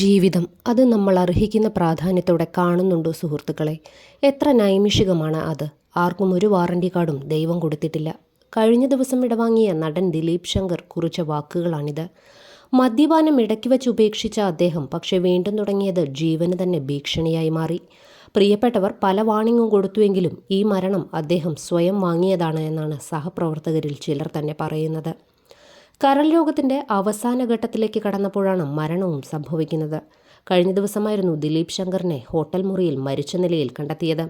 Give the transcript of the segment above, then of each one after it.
ജീവിതം അത് നമ്മൾ അർഹിക്കുന്ന പ്രാധാന്യത്തോടെ കാണുന്നുണ്ടോ സുഹൃത്തുക്കളെ? എത്ര നൈമിഷികമാണ് അത്? ആർക്കും ഒരു വാറണ്ടി കാർഡും ദൈവം കൊടുത്തിട്ടില്ല. കഴിഞ്ഞ ദിവസം ഇടവാങ്ങിയ നടൻ ദിലീപ് ശങ്കർ കുറിച്ച വാക്കുകളാണിത്. മദ്യപാനം ഇടയ്ക്ക് വെച്ച് ഉപേക്ഷിച്ച അദ്ദേഹം പക്ഷേ വീണ്ടും തുടങ്ങിയത് ജീവന് തന്നെ ഭീഷണിയായി മാറി. പ്രിയപ്പെട്ടവർ പല വാണിങ്ങും കൊടുത്തുവെങ്കിലും ഈ മരണം അദ്ദേഹം സ്വയം വാങ്ങിയതാണ് എന്നാണ് സഹപ്രവർത്തകരിൽ ചിലർ തന്നെ പറയുന്നത്. കരൾ രോഗത്തിന്റെ അവസാന ഘട്ടത്തിലേക്ക് കടന്നപ്പോഴാണ് മരണവും സംഭവിക്കുന്നത്. കഴിഞ്ഞ ദിവസമായിരുന്നു ദിലീപ് ശങ്കറിനെ ഹോട്ടൽ മുറിയിൽ മരിച്ച നിലയിൽ കണ്ടെത്തിയത്.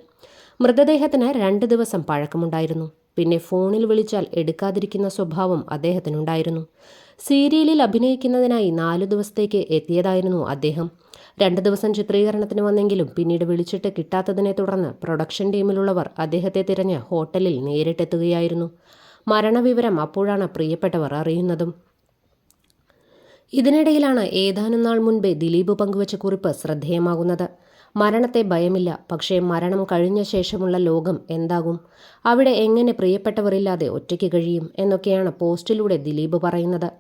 മൃതദേഹത്തിന് രണ്ട് ദിവസം പഴക്കമുണ്ടായിരുന്നു. പിന്നെ ഫോണിൽ വിളിച്ചാൽ എടുക്കാതിരിക്കുന്ന സ്വഭാവം അദ്ദേഹത്തിനുണ്ടായിരുന്നു. സീരിയലിൽ അഭിനയിക്കുന്നതിനായി നാലു ദിവസത്തേക്ക് എത്തിയതായിരുന്നു അദ്ദേഹം. രണ്ട് ദിവസം ചിത്രീകരണത്തിന് വന്നെങ്കിലും പിന്നീട് വിളിച്ചിട്ട് കിട്ടാത്തതിനെ തുടർന്ന് പ്രൊഡക്ഷൻ ടീമിലുള്ളവർ അദ്ദേഹത്തെ തിരഞ്ഞ് ഹോട്ടലിൽ നേരിട്ടെത്തുകയായിരുന്നു. മരണവിവരം അപ്പോഴാണ് പ്രിയപ്പെട്ടവർ അറിയുന്നതും. ഇതിനിടയിലാണ് ഏതാനും നാൾ മുൻപേ ദിലീപ് പങ്കുവച്ച കുറിപ്പ് ശ്രദ്ധേയമാകുന്നത്. മരണത്തെ ഭയമില്ല പക്ഷേ മരണം കഴിഞ്ഞ ശേഷമുള്ള ലോകം എന്താകും? അവിടെ എങ്ങനെ പ്രിയപ്പെട്ടവരില്ലാതെ ഒറ്റയ്ക്ക് കഴിയും? എന്നൊക്കെയാണ് പോസ്റ്റിലൂടെ ദിലീപ് പറയുന്നത്.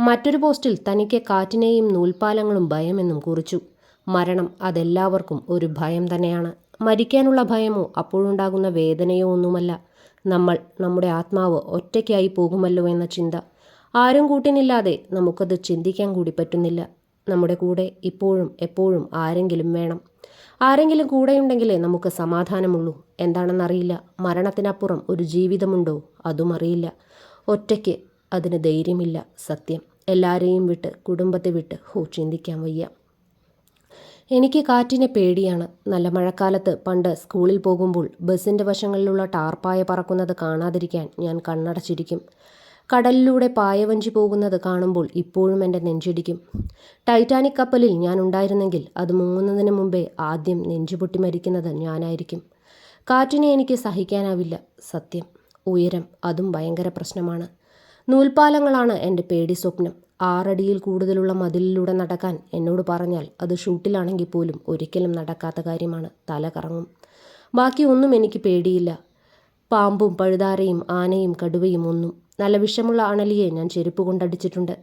മറ്റൊരു പോസ്റ്റിൽ തനിക്ക് കാറ്റിനെയും നൂൽപ്പാലങ്ങളും ഭയമെന്നും കുറിച്ചു. മരണം അതെല്ലാവർക്കും ഒരു ഭയം തന്നെയാണ്. മരിക്കാനുള്ള ഭയമോ അപ്പോഴുണ്ടാകുന്ന വേദനയോ ഒന്നുമല്ല. നമ്മൾ നമ്മുടെ ആത്മാവ് ഒറ്റയ്ക്കായി പോകുമല്ലോ എന്ന ചിന്ത. ആരും കൂട്ടിനില്ലാതെ നമുക്കത് ചിന്തിക്കാൻ കൂടി പറ്റുന്നില്ല. നമ്മുടെ കൂടെ ഇപ്പോഴും എപ്പോഴും ആരെങ്കിലും വേണം. ആരെങ്കിലും കൂടെയുണ്ടെങ്കിലേ നമുക്ക് സമാധാനമുള്ളൂ. എന്താണെന്നറിയില്ല. മരണത്തിനപ്പുറം ഒരു ജീവിതമുണ്ടോ? അതും അറിയില്ല. ഒറ്റയ്ക്ക് അതിന് ധൈര്യമില്ല. സത്യം. എല്ലാവരെയും വിട്ട് കുടുംബത്തെ വിട്ട് ഹോ ചിന്തിക്കാൻ വയ്യ. എനിക്ക് കാറ്റിനെ പേടിയാണ്. നല്ല മഴക്കാലത്ത് പണ്ട് സ്കൂളിൽ പോകുമ്പോൾ ബസ്സിന്റെ വശങ്ങളിലുള്ള ടാർപ്പായ പറക്കുന്നത് കാണാതിരിക്കാൻ ഞാൻ കണ്ണടച്ചിരിക്കും. കടലിലൂടെ പായവഞ്ചി പോകുന്നത് കാണുമ്പോൾ ഇപ്പോഴും എന്റെ നെഞ്ചിടിക്കും. ടൈറ്റാനിക് കപ്പലിൽ ഞാൻ ഉണ്ടായിരുന്നെങ്കിൽ അത് മുങ്ങുന്നതിന് മുമ്പേ ആദ്യം നെഞ്ചുപൊട്ടി മരിക്കുന്നത് ഞാനായിരിക്കും. കാറ്റിനെ എനിക്ക് സഹിക്കാനാവില്ല സത്യം. ഉയരം അതും ഭയങ്കര പ്രശ്നമാണ്. നൂൽപ്പാലങ്ങളാണ് എന്റെ പേടി സ്വപ്നം. ആറടിയിൽ കൂടുതലുള്ള മതിലിലൂടെ നടക്കാൻ എന്നോട് പറഞ്ഞാൽ അത് ഷൂട്ടിലാണെങ്കിൽ പോലും ഒരിക്കലും നടക്കാത്ത കാര്യമാണ്. തല കറങ്ങും. ബാക്കി ഒന്നും എനിക്ക് പേടിയില്ല. പാമ്പും പഴുതാരയും ആനയും കടുവയും ഒന്നും. നല്ല വിഷമുള്ള അണലിയെ ഞാൻ ചെരുപ്പ് കൊണ്ടടിച്ചിട്ടുണ്ട്.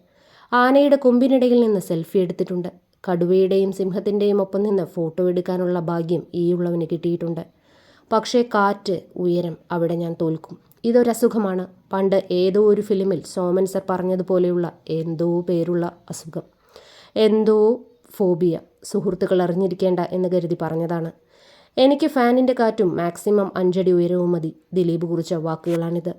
ആനയുടെ കൊമ്പിനിടയിൽ നിന്ന് സെൽഫി എടുത്തിട്ടുണ്ട്. കടുവയുടെയും സിംഹത്തിന്റെയും ഒപ്പം നിന്ന് ഫോട്ടോ എടുക്കാനുള്ള ഭാഗ്യം ഈയുള്ളവന് കിട്ടിയിട്ടുണ്ട്. പക്ഷേ കാറ്റ് ഉയരം അവിടെ ഞാൻ തോൽക്കും. ഇതൊരസുഖമാണ്. പണ്ട് ഏതോ ഒരു ഫിലിമിൽ സോമൻ സർ പറഞ്ഞതുപോലെയുള്ള എന്തോ പേരുള്ള അസുഖം. എന്തോ ഫോബിയ. സുഹൃത്തുക്കൾ അറിഞ്ഞിരിക്കേണ്ട എന്ന് കരുതി പറഞ്ഞതാണ്. എനിക്ക് ഫാനിന്റെ കാറ്റും മാക്സിമം അഞ്ചടി ഉയരവും മതി. ദിലീപ് കുറിച്ച വാക്കുകളാണിത്.